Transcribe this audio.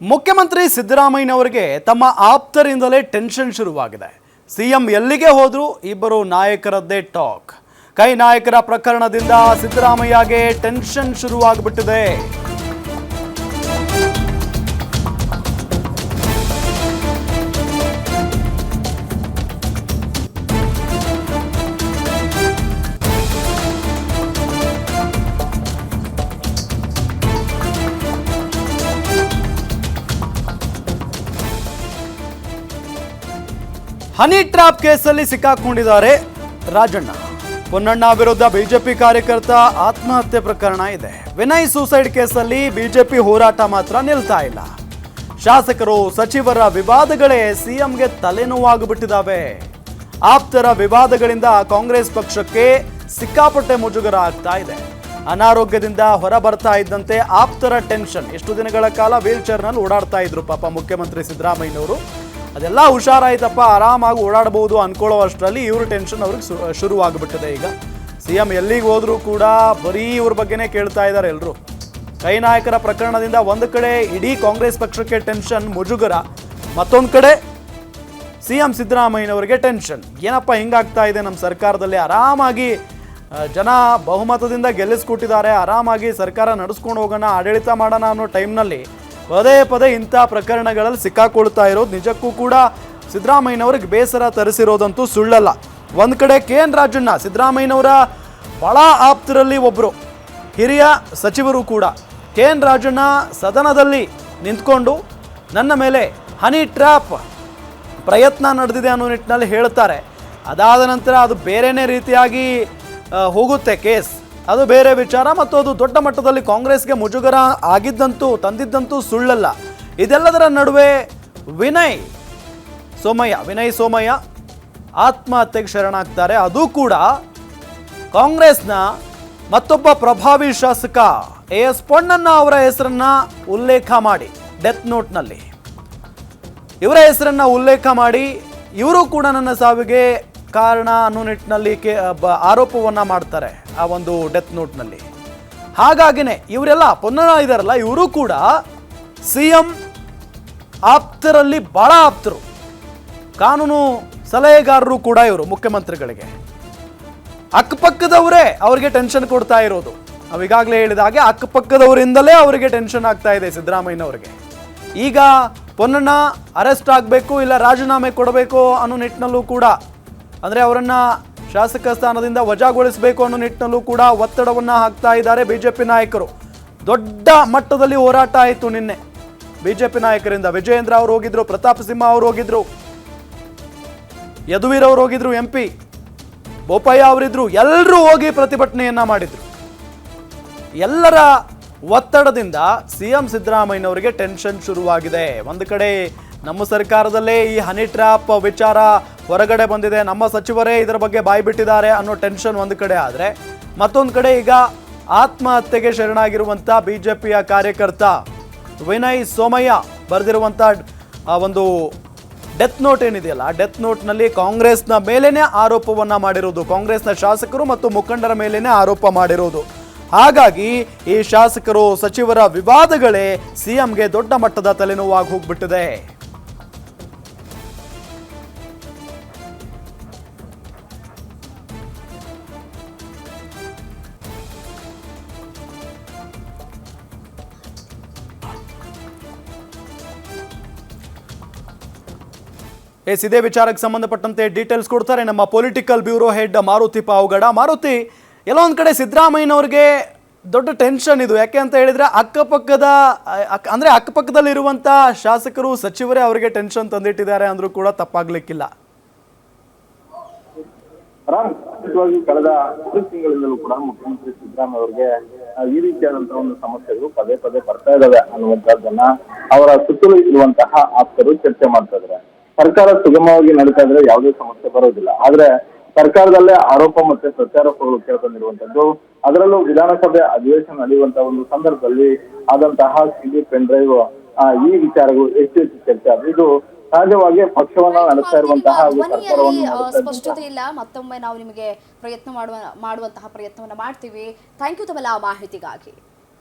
ಮುಖ್ಯಮಂತ್ರಿ ಸಿದ್ದರಾಮಯ್ಯನವರಿಗೆ ತಮ್ಮ ಆಪ್ತರಿಂದಲೇ ಟೆನ್ಷನ್ ಶುರುವಾಗಿದೆ. ಸಿಎಂ ಎಲ್ಲಿಗೆ ಹೋದರೂ ಇಬ್ಬರು ನಾಯಕರದ್ದೇ ಟಾಕ್. ಕೈ ನಾಯಕರ ಪ್ರಕರಣದಿಂದ ಸಿದ್ದರಾಮಯ್ಯಗೆ ಟೆನ್ಷನ್ ಶುರುವಾಗ್ಬಿಟ್ಟಿದೆ. ಹನಿ ಟ್ರಾಪ್ ಕೇಸಲ್ಲಿ ಸಿಕ್ಕಾಕೊಂಡಿದ್ದಾರೆ ರಾಜಣ್ಣ. ಪೊನ್ನಣ್ಣ ವಿರುದ್ಧ ಬಿಜೆಪಿ ಕಾರ್ಯಕರ್ತ ಆತ್ಮಹತ್ಯೆ ಪ್ರಕರಣ ಇದೆ. ವಿನಯ್ ಸೂಸೈಡ್ ಕೇಸಲ್ಲಿ ಬಿಜೆಪಿ ಹೋರಾಟ ಮಾತ್ರ ನಿಲ್ತಾ ಇಲ್ಲ. ಶಾಸಕರು, ಸಚಿವರ ವಿವಾದಗಳೇ ಸಿಎಂಗೆ ತಲೆನೋವಾಗ್ಬಿಟ್ಟಿದ್ದಾವೆ ಆಪ್ತರ ವಿವಾದಗಳಿಂದ ಕಾಂಗ್ರೆಸ್ ಪಕ್ಷಕ್ಕೆ ಸಿಕ್ಕಾಪಟ್ಟೆ ಮುಜುಗರ ಆಗ್ತಾ ಇದೆ. ಅನಾರೋಗ್ಯದಿಂದ ಹೊರ ಬರ್ತಾ ಇದ್ದಂತೆ ಆಪ್ತರ ಟೆನ್ಷನ್. ಎಷ್ಟು ದಿನಗಳ ಕಾಲ ವೀಲ್ ಚೇರ್ನಲ್ಲಿ ಓಡಾಡ್ತಾ ಇದ್ರು ಪಾಪ ಮುಖ್ಯಮಂತ್ರಿ ಸಿದ್ದರಾಮಯ್ಯನವರು. ಅದೆಲ್ಲ ಹುಷಾರಾಯ್ತಪ್ಪ, ಆರಾಮಾಗಿ ಓಡಾಡಬಹುದು ಅನ್ಕೊಳ್ಳೋ ಅಷ್ಟರಲ್ಲಿ ಇವ್ರ ಟೆನ್ಷನ್ ಅವ್ರಿಗೆ ಶುರುವಾಗ್ಬಿಟ್ಟಿದೆ ಈಗ. ಸಿ ಎಂ ಎಲ್ಲಿಗೆ ಹೋದರೂ ಕೂಡ ಬರೀ ಇವ್ರ ಬಗ್ಗೆನೇ ಕೇಳ್ತಾ ಇದ್ದಾರೆ ಎಲ್ಲರೂ ಕೈ ನಾಯಕರ ಪ್ರಕರಣದಿಂದ ಒಂದು ಕಡೆ ಇಡೀ ಕಾಂಗ್ರೆಸ್ ಪಕ್ಷಕ್ಕೆ ಟೆನ್ಷನ್ ಮುಜುಗರ. ಮತ್ತೊಂದು ಕಡೆ ಸಿ ಎಂ ಸಿದ್ದರಾಮಯ್ಯನವರಿಗೆ ಟೆನ್ಷನ್ ಏನಪ್ಪ ಹಿಂಗಾಗ್ತಾ ಇದೆ ನಮ್ಮ ಸರ್ಕಾರದಲ್ಲಿ? ಆರಾಮಾಗಿ ಜನ ಬಹುಮತದಿಂದ ಗೆಲ್ಲಿಸ್ಕೊಟ್ಟಿದ್ದಾರೆ. ಆರಾಮಾಗಿ ಸರ್ಕಾರ ನಡೆಸ್ಕೊಂಡು ಹೋಗೋಣ, ಆಡಳಿತ ಮಾಡೋಣ ಅನ್ನೋ ಟೈಮ್ನಲ್ಲಿ ಪದೇ ಪದೇ ಇಂಥ ಪ್ರಕರಣಗಳಲ್ಲಿ ಸಿಕ್ಕಾಕೊಳ್ತಾ ಇರೋದು. ನಿಜಕ್ಕೂ ಕೂಡ ಸಿದ್ದರಾಮಯ್ಯನವ್ರಿಗೆ ಬೇಸರ ತರಿಸಿರೋದಂತೂ ಸುಳ್ಳಲ್ಲ. ಒಂದು ಕಡೆ ಕೆ ಎನ್ ರಾಜಣ್ಣ, ಸಿದ್ದರಾಮಯ್ಯನವರ ಬಹಳ ಆಪ್ತರಲ್ಲಿ ಒಬ್ಬರು ಹಿರಿಯ ಸಚಿವರು ಕೂಡ. ಕೆ ಎನ್ ರಾಜಣ್ಣ ಸದನದಲ್ಲಿ ನಿಂತ್ಕೊಂಡು ನನ್ನ ಮೇಲೆ ಹನಿ ಟ್ರ್ಯಾಪ್ ಪ್ರಯತ್ನ ನಡೆದಿದೆ ಅನ್ನೋ ನಿಟ್ಟಿನಲ್ಲಿ ಹೇಳ್ತಾರೆ. ಅದಾದ ನಂತರ ಅದು ಬೇರೆನೇ ರೀತಿಯಾಗಿ ಹೋಗುತ್ತೆ ಕೇಸ್. ಅದು ಬೇರೆ ವಿಚಾರ, ಮತ್ತು ಅದು ದೊಡ್ಡ ಮಟ್ಟದಲ್ಲಿ ಕಾಂಗ್ರೆಸ್ಗೆ ಮುಜುಗರ ಆಗಿದ್ದಂತೂ ತಂದಿದ್ದಂತೂ ಸುಳ್ಳಲ್ಲ. ಇದೆಲ್ಲದರ ನಡುವೆ ವಿನಯ್ ಸೋಮಯ್ಯ ವಿನಯ್ ಸೋಮಯ್ಯ ಆತ್ಮಹತ್ಯೆಗೆ ಶರಣಾಗ್ತಾರೆ. ಅದು ಕೂಡ ಕಾಂಗ್ರೆಸ್ನ ಮತ್ತೊಬ್ಬ ಪ್ರಭಾವಿ ಶಾಸಕ ಎ ಎಸ್ ಪೊನ್ನಣ್ಣ ಅವರ ಹೆಸರನ್ನ ಉಲ್ಲೇಖ ಮಾಡಿ, ಡೆತ್ ನೋಟ್ನಲ್ಲಿ. ಇವರ ಹೆಸರನ್ನ ಉಲ್ಲೇಖ ಮಾಡಿ, ಇವರು ಕೂಡ ನನ್ನ ಸಾವಿಗೆ ಕಾರಣ ಅನ್ನೋ ನಿಟ್ಟಿನಲ್ಲಿ ಕೆ ಆರೋಪವನ್ನ ಮಾಡ್ತಾರೆ ಆ ಒಂದು ಡೆತ್ ನೋಟ್ನಲ್ಲಿ. ಹಾಗಾಗಿನೇ ಇವರೆಲ್ಲ ಪೊನ್ನಣ್ಣ ಇದಾರಲ್ಲ, ಇವರು ಕೂಡ ಸಿ ಎಂ ಆಪ್ತರಲ್ಲಿ ಭಾಳ ಆಪ್ತರು. ಕಾನೂನು ಸಲಹೆಗಾರರು ಕೂಡ ಇವರು ಮುಖ್ಯಮಂತ್ರಿಗಳಿಗೆ. ಅಕ್ಕಪಕ್ಕದವರೇ ಅವರಿಗೆ ಟೆನ್ಷನ್ ಕೊಡ್ತಾ ಇರೋದು. ನಾವು ಈಗಾಗಲೇ ಹೇಳಿದ ಹಾಗೆ ಅಕ್ಕಪಕ್ಕದವರಿಂದಲೇ ಅವರಿಗೆ ಟೆನ್ಷನ್ ಆಗ್ತಾ ಇದೆ ಸಿದ್ದರಾಮಯ್ಯನವರಿಗೆ. ಈಗ ಪೊನ್ನಣ್ಣ ಅರೆಸ್ಟ್ ಆಗಬೇಕು ಇಲ್ಲ ರಾಜೀನಾಮೆ ಕೊಡಬೇಕು ಅನ್ನೋ ನಿಟ್ಟಿನಲ್ಲೂ ಕೂಡ ಅಂದರೆ ಅವರನ್ನು ಶಾಸಕ ಸ್ಥಾನದಿಂದ ವಜಾಗೊಳಿಸಬೇಕು ಅನ್ನೋ ನಿಟ್ಟಿನಲ್ಲೂ ಕೂಡ ಒತ್ತಡವನ್ನು ಹಾಕ್ತಾ ಇದ್ದಾರೆ ಬಿಜೆಪಿ ನಾಯಕರು. ದೊಡ್ಡ ಮಟ್ಟದಲ್ಲಿ ಹೋರಾಟ ಆಯಿತು ನಿನ್ನೆ. ಬಿಜೆಪಿ ನಾಯಕರಿಂದ ವಿಜಯೇಂದ್ರ ಅವರು ಹೋಗಿದ್ರು, ಪ್ರತಾಪ್ ಸಿಂಹ ಅವರು ಹೋಗಿದ್ರು, ಯದುವೀರ್ ಅವರು ಹೋಗಿದ್ರು, ಎಂ ಪಿ ಬೋಪಯ್ಯ ಅವರಿದ್ರು ಎಲ್ಲರೂ ಹೋಗಿ ಪ್ರತಿಭಟನೆಯನ್ನ ಮಾಡಿದ್ರು. ಎಲ್ಲರ ಒತ್ತಡದಿಂದ ಸಿ ಎಂ ಸಿದ್ದರಾಮಯ್ಯನವರಿಗೆ ಟೆನ್ಷನ್ ಶುರುವಾಗಿದೆ. ಒಂದು ಕಡೆ ನಮ್ಮ ಸರ್ಕಾರದಲ್ಲೇ ಈ ಹನಿ ಟ್ರ್ಯಾಪ್ ವಿಚಾರ ಹೊರಗಡೆ ಬಂದಿದೆ. ನಮ್ಮ ಸಚಿವರೇ ಇದರ ಬಗ್ಗೆ ಬಾಯಿ ಬಿಟ್ಟಿದ್ದಾರೆ ಅನ್ನೋ ಟೆನ್ಷನ್ ಒಂದು ಕಡೆ ಆದರೆ ಮತ್ತೊಂದು ಕಡೆ ಈಗ ಆತ್ಮಹತ್ಯೆಗೆ ಶರಣಾಗಿರುವಂಥ ಬಿ ಜೆ ಪಿಯ ಕಾರ್ಯಕರ್ತ ವಿನಯ್ ಸೋಮಯ್ಯ ಬರೆದಿರುವಂಥ ಒಂದು ಡೆತ್ ನೋಟ್ ಏನಿದೆಯಲ್ಲ ಡೆತ್ ನೋಟ್ನಲ್ಲಿ ಕಾಂಗ್ರೆಸ್ನ ಮೇಲೇನೆ ಆರೋಪವನ್ನ ಮಾಡಿರೋದು. ಕಾಂಗ್ರೆಸ್ನ ಶಾಸಕರು ಮತ್ತು ಮುಖಂಡರ ಮೇಲೇನೆ ಆರೋಪ ಮಾಡಿರುವುದು ಹಾಗಾಗಿ ಈ ಶಾಸಕರು ಸಚಿವರ ವಿವಾದಗಳೇ ಸಿಎಂಗೆ ದೊಡ್ಡ ಮಟ್ಟದ ತಲೆನೋವಾಗಿ ಹೋಗ್ಬಿಟ್ಟಿದೆ. ಎಸ್ ಇದೇ ವಿಚಾರಕ್ಕೆ ಸಂಬಂಧಪಟ್ಟಂತೆ ಡೀಟೇಲ್ಸ್ ಕೊಡ್ತಾರೆ. ನಮ್ಮ political bureau head Maruti Pavugada. Maruti, ಎಲ್ಲ ಒಂದು ಕಡೆ ಸಿದ್ದರಾಮಯ್ಯನವ್ರಿಗೆ ದೊಡ್ಡ ಟೆನ್ಷನ್ ಇದು. ಯಾಕೆ ಅಂತ ಹೇಳಿದ್ರೆ ಅಕ್ಕಪಕ್ಕದ ಅಕ್- ಅಕ್ಕಪಕ್ಕದಲ್ಲಿ ಅಕ್ಕಪಕ್ಕದಲ್ಲಿರುವಂಥ ಶಾಸಕರು, ಸಚಿವರೇ ಅವರಿಗೆ ಟೆನ್ಷನ್ ತಂದಿಟ್ಟಿದ್ದಾರೆ ಅಂದರೂ ಕೂಡ ತಪ್ಪಾಗ್ಲಿಕ್ಕಿಲ್ಲ. ಕಳೆದ ಮೂರು ತಿಂಗಳಿಂದಲೂ ಕೂಡ ಮುಖ್ಯಮಂತ್ರಿ ಸಿದ್ದರಾಮಯ್ಯ ಅವರಿಗೆ ಈ ರೀತಿಯಾದಂತಹ ಒಂದು ಸಮಸ್ಯೆಗಳು ಪದೇ ಪದೇ ಬರ್ತಾ ಇದಾವೆ ಅನ್ನುವಂತಹದ್ದನ್ನ ಅವರ ಸುತ್ತಲೂ ಇರುವಂತಹ ಆಪ್ತರು ಚರ್ಚೆ ಮಾಡ್ತಾ ಇದ್ದಾರೆ. ಸರ್ಕಾರ ಸುಗಮವಾಗಿ ನಡೀತಾ ಇದ್ರೆ ಯಾವುದೇ ಸಮಸ್ಯೆ ಬರೋದಿಲ್ಲ. ಆದ್ರೆ ಸರ್ಕಾರದಲ್ಲೇ ಆರೋಪ ಮತ್ತೆ ಪ್ರತ್ಯಾರೋಪಗಳು ಕೇಳ್ಕೊಂಡಿರುವಂತದ್ದು ಅದರಲ್ಲೂ ವಿಧಾನಸಭೆ ಅಧಿವೇಶನ ನಡೆಯುವಂತಹ ಒಂದು ಸಂದರ್ಭದಲ್ಲಿ ಆದಂತಹ ಸಿಡಿ ಪೆನ್ ಡ್ರೈವ್ ಈ ವಿಚಾರಗಳು ಹೆಚ್ಚು ಹೆಚ್ಚು ಚರ್ಚೆ ಆದ್ರೆ ಇದು ಸಹಜವಾಗಿ ಪಕ್ಷವನ್ನ ನಡೆಸ್ತಾ ಇರುವಂತಹ ಸ್ಪಷ್ಟತೆ ಇಲ್ಲ. ಮತ್ತೊಮ್ಮೆ ನಾವು ನಿಮಗೆ ಪ್ರಯತ್ನ ಮಾಡುವ ಮಾಡುವಂತಹ ಪ್ರಯತ್ನವನ್ನ ಮಾಡ್ತೀವಿ. ಥ್ಯಾಂಕ್ ಯು ತಮ್ಮ ಆ ಮಾಹಿತಿಗಾಗಿ.